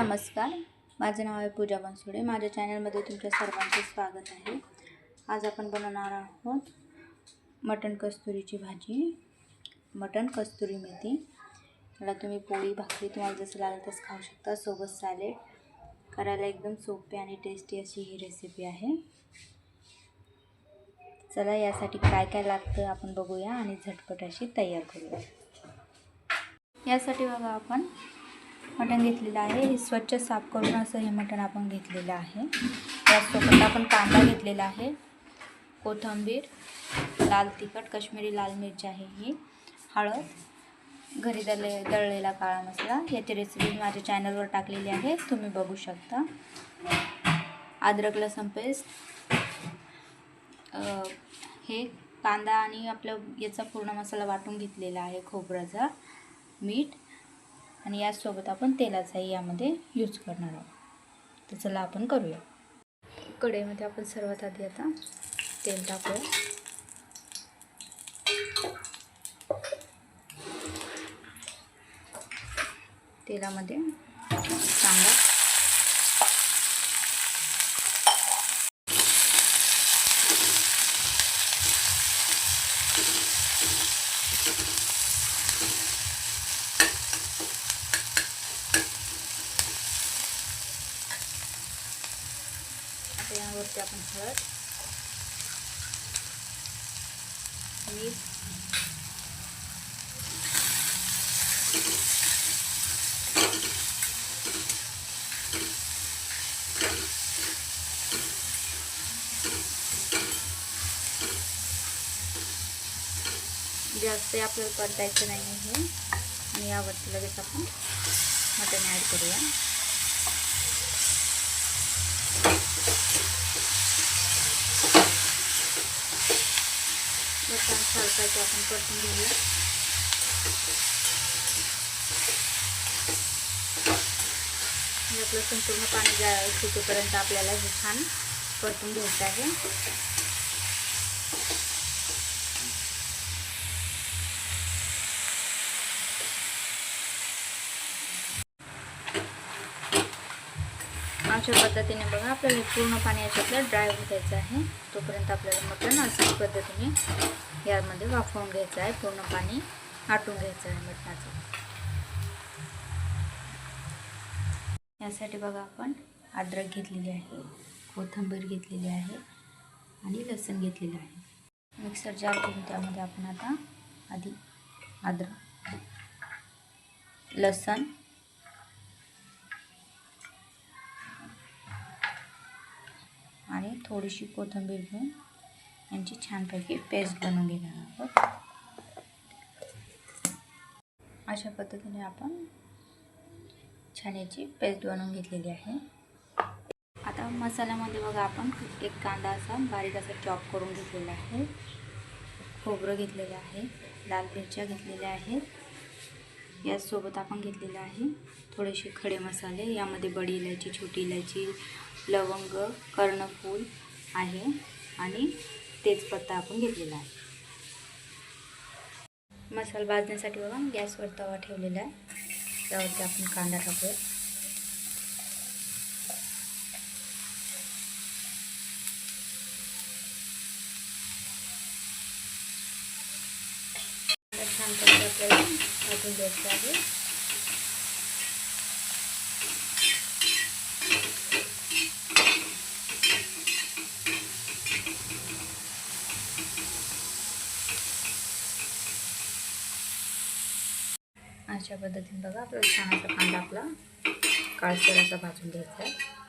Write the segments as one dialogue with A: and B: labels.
A: नमस्कार. माझं नाव आहे पूजा बनसोडे. माझ्या चॅनलमध्ये तुमच्या सर्वांचे स्वागत आहे. आज आपण बनवणार आहोत मटण कस्तुरीची भाजी मटण कस्तुरी मेथी. याला तुम्ही पोळी भाकरी तुम्हाला जसं लागेल तसं खाऊ शकता. सोबत सॅलेड. करायला एकदम सोपी आणि टेस्टी अशी ही रेसिपी आहे. चला यासाठी काय काय लागतं आपण बघूया आणि झटपट अशी तयार करूया. यासाठी बघा आपण मटण घेतलेलं आहे. हे स्वच्छ साफ करून असं हे मटण आपण घेतलेलं आहे. त्याचसोबत आपण कांदा घेतलेला आहे. कोथिंबीर लाल तिखट काश्मीरी लाल मिरची आहे ही. हळद घरी दळले दळलेला काळा मसाला. याची रेसिपी माझ्या चॅनलवर टाकलेली आहे. तुम्ही बघू शकता. अद्रक लसण पेस्ट हे कांदा आणि आपलं याचा पूर्ण मसाला वाटून घेतलेला आहे खोबऱ्याचा. मीठ. आणि याचसोबत आपण तेलाचाही यामध्ये यूज करणार आहोत. तर चला आपण करूया. कढईमध्ये आपण सर्वात आधी आता तेल टाकूया. तेलामध्ये कांदा. यावरती आपण हळद मीठ जास्त आपल्याला परतायचं नाही आहे आणि यावरती लगेच छान आपण परतून घेऊया. आपलं संपूर्ण पाणी जा सुटेपर्यंत आपल्याला हे छान परतून घ्यायचं आहे. अशा पद्धतीने बघा आपल्याला पूर्ण पाणी याच्यातलं ड्राय होत आहे. तोपर्यंत आपल्याला मटण अशाच पद्धतीने यामध्ये वाफवून घ्यायचं आहे पूर्ण पाणी आटून घ्यायचं आहे मटणाचं. यासाठी बघा आपण अद्रक घेतलेली आहे कोथिंबीर घेतलेली आहे आणि लसूण घेतलेलं आहे. मिक्सर जार करून त्यामध्ये आपण आता आधी अद्रक लसण आणि थोडीशी कोथिंबीर घेऊन यांची छानपैकी पेस्ट बनवून घेणार आहोत. अशा पद्धतीने आपण छान याची पेस्ट बनवून घेतलेली आहे. आता मसाल्यामध्ये बघा आपण एक कांदा असा बारीक असा चॉप करून घेतलेला आहे. खोबरं घेतलेलं आहे लाल मिरच्या घेतलेल्या आहेत. याचसोबत आपण घेतलेलं आहे थोडेसे खडे मसाले यामध्ये बडी इलायची छोटी इलायची लवंग कर्णफूल आहे आणि तेजपत्ता आपण घेतलेला आहे. मसाला भाजण्यासाठी बघा गॅसवर तवा ठेवलेला आहे. त्यावरती आपण कांदा टाकूया छानपैकी आपल्याला भाजून द्यायचं आहे अशा पद्धतीने बघा. आपल्याला छान असा कांदा आपला काळसर असा भाजून घ्यायचा आहे.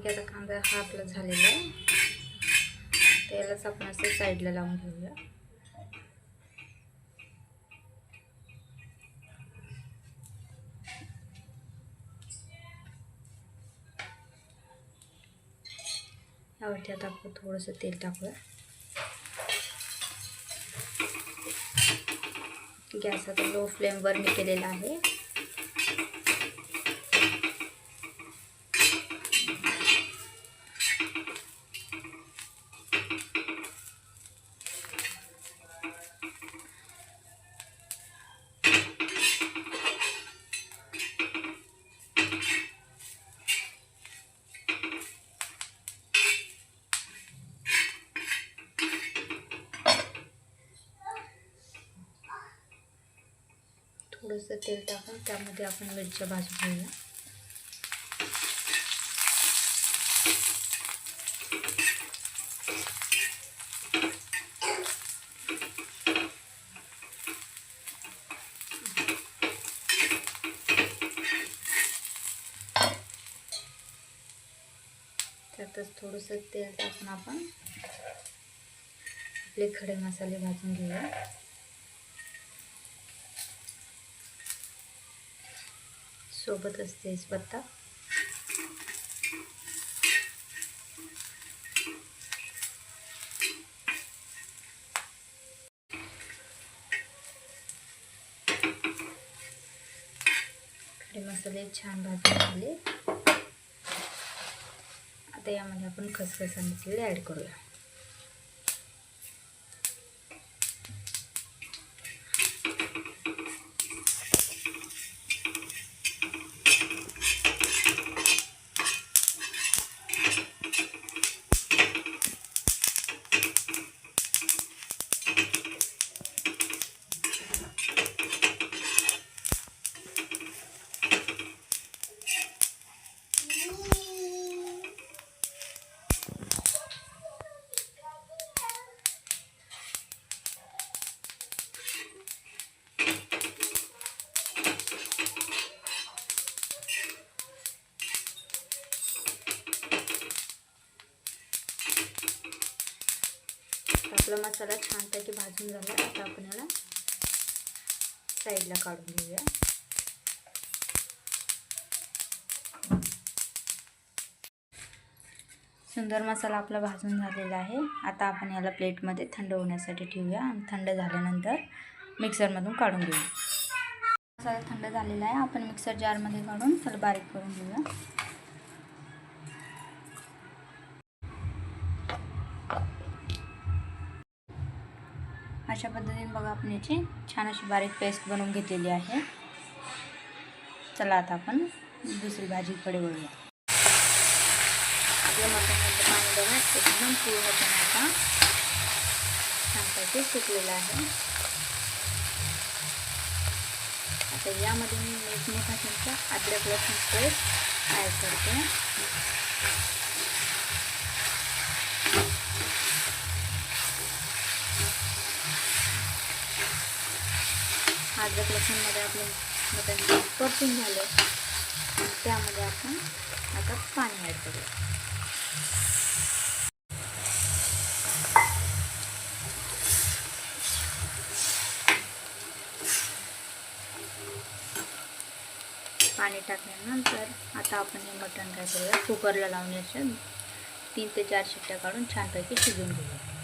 A: की आता कांदा हा आपला झालेला आहे. त्यालाच आपण असं साईडला लावून घेऊया. यावरती आता आपण थोडंसं तेल टाकूया. गॅस आता लो फ्लेमवर मी केलेला आहे. थोडंसं तेल टाकून त्यामध्ये आपण मिरच्या भाजून तेल टाकून आपण आपले खडे मसाले भाजून घेऊया सोबतच तेजपत्ता खडे मसाले छान भाजून झाले आता यामध्ये आपण खसखस आणि ॲड करूया. आपला मसाला छानपैकी भाजून झाला. आता आपण याला साईडला काढून घेऊया. सुंदर मसाला आपला भाजून झालेला आहे. आता आपण याला प्लेटमध्ये थंड होण्यासाठी ठेवूया आणि थंड झाल्यानंतर मिक्सरमधून काढून घेऊया. मसाला थंड झालेला आहे. आपण मिक्सर जारमध्ये काढून त्याला बारीक करून घेऊया. अशा पद्धतीने बघा, आपण छान अशी बारीक पेस्ट बनवून घेतलेली चला आता आपण दुसरी मटनमधलं पाणी बघा एकदम पूर्णपणे आता. आता अद्रक लसूण पेस्ट ॲड करते. अद्रक लसूणमध्ये आपलं मटण परतून झालं. त्यामध्ये आपण आता पाणी ॲड करूया. पाणी टाकल्यानंतर आता आपण हे मटण काय करूया? कुकरला लावण्याच्या तीन ते चार शिट्ट्या काढून छानपैकी शिजून घेऊया.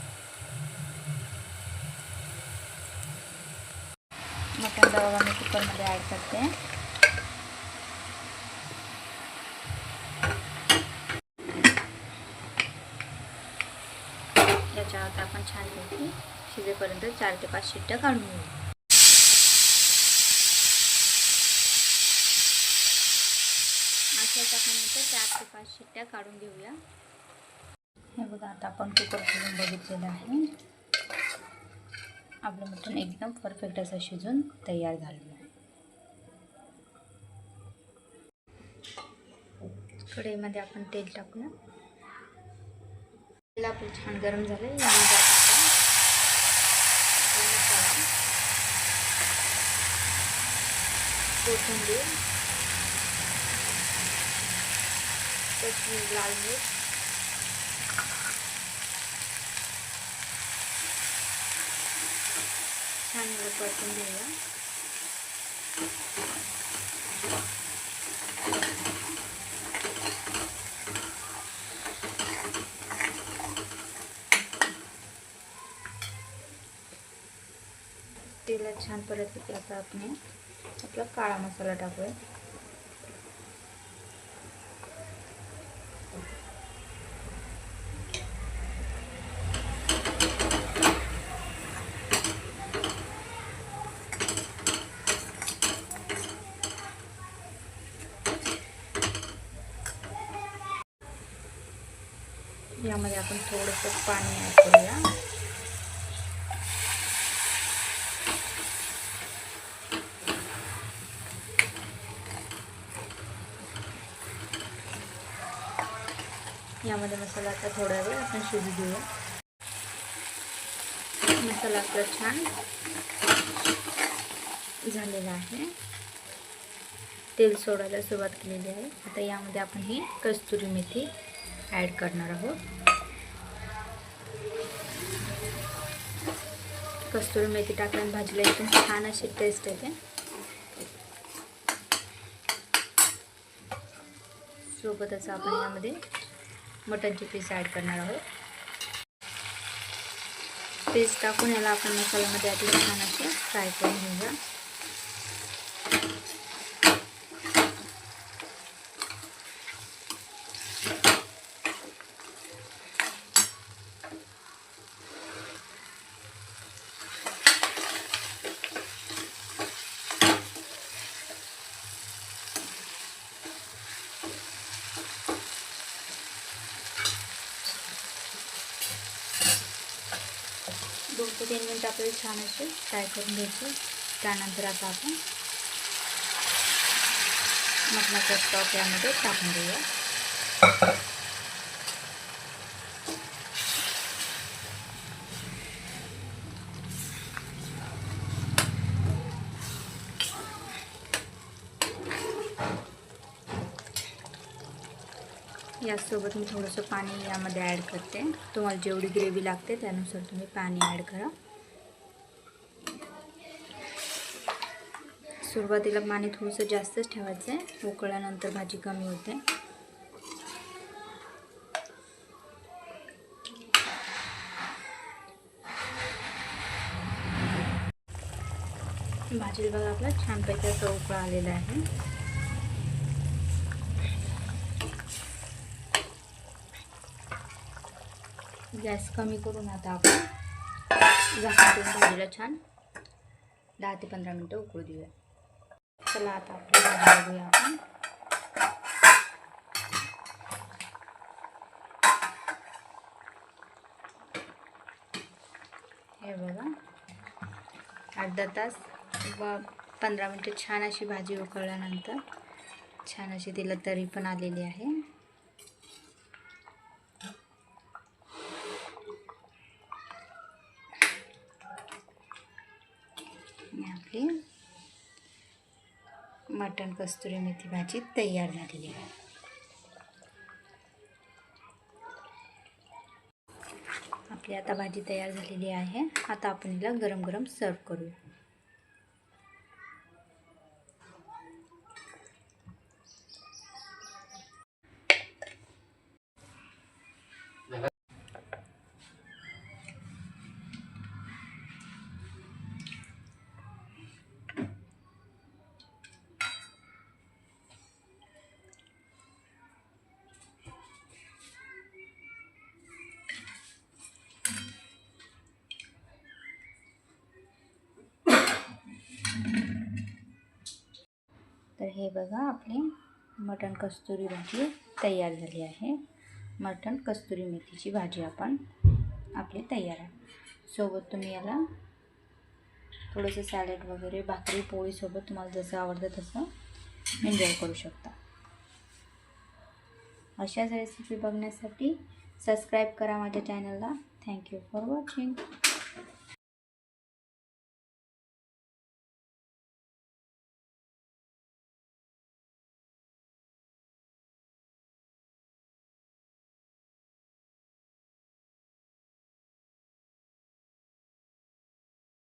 A: कांदा बघा मी कुकरमध्ये ॲड करते. याच्यावर आपण छानपैकी शिजेपर्यंत चार ते पाच शिट्ट्या काढून घेऊ. अशा टाकल्यानंतर चार ते पाच शिट्ट्या काढून घेऊया. हे बघा आता आपण कुकर करून बघितलेलं आहे. आपलं मटण एकदम परफेक्ट असं शिजून तयार झालेलं आहे कढईमध्ये आपण तेल टाकूया. तेल आपलं छान गरम झालं यामध्ये कोथिंबीर लाल मिर्च. परत परतून घेऊया. तेला छान परत आता आपण आपला काळा मसाला टाकूया. यामध्ये आपण थोडंसं पाणी ॲड करूया. यामध्ये मसाला आता थोडा वेळ आपण शिजू देऊया मसाला आपला छान झालेला आहे. तेल सोडायला सुरुवात केलेली आहे. आता यामध्ये आपण ही कस्तुरी मेथी ॲड करणार आहोत. कस्तुरी मेथी टाकल्याने भाजीला एकदम छान अशी टेस्ट येते. सोबतच आपण यामध्ये मटनचे पीस ॲड करणार आहोत. पीस टाकून याला आपण मसाल्यामध्ये आधी छान असे फ्राय करून घेऊया. ते तीन मिनटं आपल्याला छान असे फ्राय करून घ्यायचे. त्यानंतर आता आपण मटणाचा स्टॉक यामध्ये टाकून देऊया. यासोबत मी थोडंसं पाणी यामध्ये ॲड करते. तुम्हाला जेवढी ग्रेव्ही लागते त्यानुसार तुम्ही पाणी ॲड करा. सुरुवातीला पाणी थोडंसं जास्तच ठेवायचं आहे. उकळल्यानंतर भाजी कमी होते. भाजीला बघा आपला छानपैकी असं उकळा आलेला आहे. गॅस कमी करून आता आपण झाकून भाजीला छान दहा ते पंधरा मिनटं उकळू देऊया. चला आता आपली भाजी बघूया आपण. हे बघा. अर्धा तास व पंधरा मिनटं छान अशी भाजी उकळल्यानंतर छान अशी तिला तरी पण आलेली आहे. कस्तुरी मेथी भाजी तयार झालेली आहे. आपली आता भाजी तयार झालेली आहे. आता आपण हिला गरम गरम सर्व करू तर हे बघा आपली मटण कस्तुरी भाजी तयार झाली आहे. मटण कस्तुरी मेथीची भाजी आपण आपली तयार आहे. सोबत तुम्ही याला थोडंसं सॅलड वगैरे भाकरी पोळीसोबत तुम्हाला जसं आवडतं तसं एन्जॉय करू शकता. अशाच रेसिपी बघण्यासाठी सबस्क्राईब करा माझ्या चॅनलला थँक्यू फॉर वॉचिंग